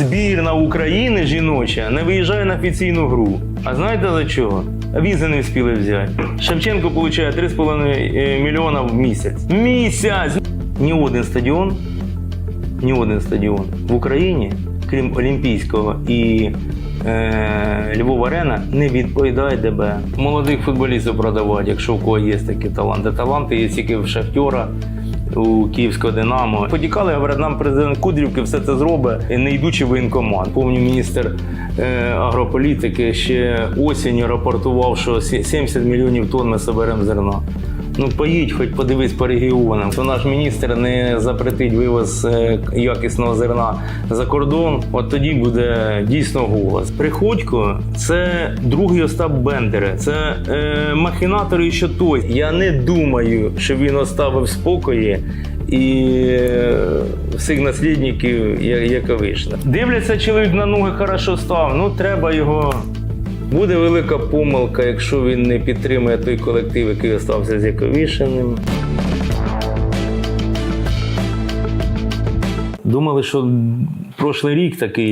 Збірна України жіноча не виїжджає на офіційну гру. А знаєте за чого? Візи не встигли взяти. Шевченко отримує 3,5 мільйона в місяць. Місяць! Ні один стадіон, ні один стадіон в Україні, крім Олімпійського і е, Львов Арена, не відповідає ДБ. Молодих футболістів продавати, якщо в кого є такі таланти. Таланти є тільки в Шахтера. У Київського Динамо Подікали, говорять, нам президент Кудрівки все це зробить, не йдучи воєнкомат. Помню, міністр е, агрополітики ще осінню рапортував, що сі- 70 мільйонів тонн ми соберемо зерна. Ну поїдь, хоч подивись по регіонам. То наш міністр не запретить вивоз е, якісного зерна за кордон. От тоді буде дійсно голос. Приходько це другий Остап Бендера. Це е, махінатор і що той. Я не думаю, що він оставив спокої. І е, всіх наслідників Яковишна. Дивляться чоловік на ноги хорошо став. Ну треба його Буде велика помилка, якщо він не підтримує той колектив, який остався з Яковішиним. Думали, що прошлий рік такий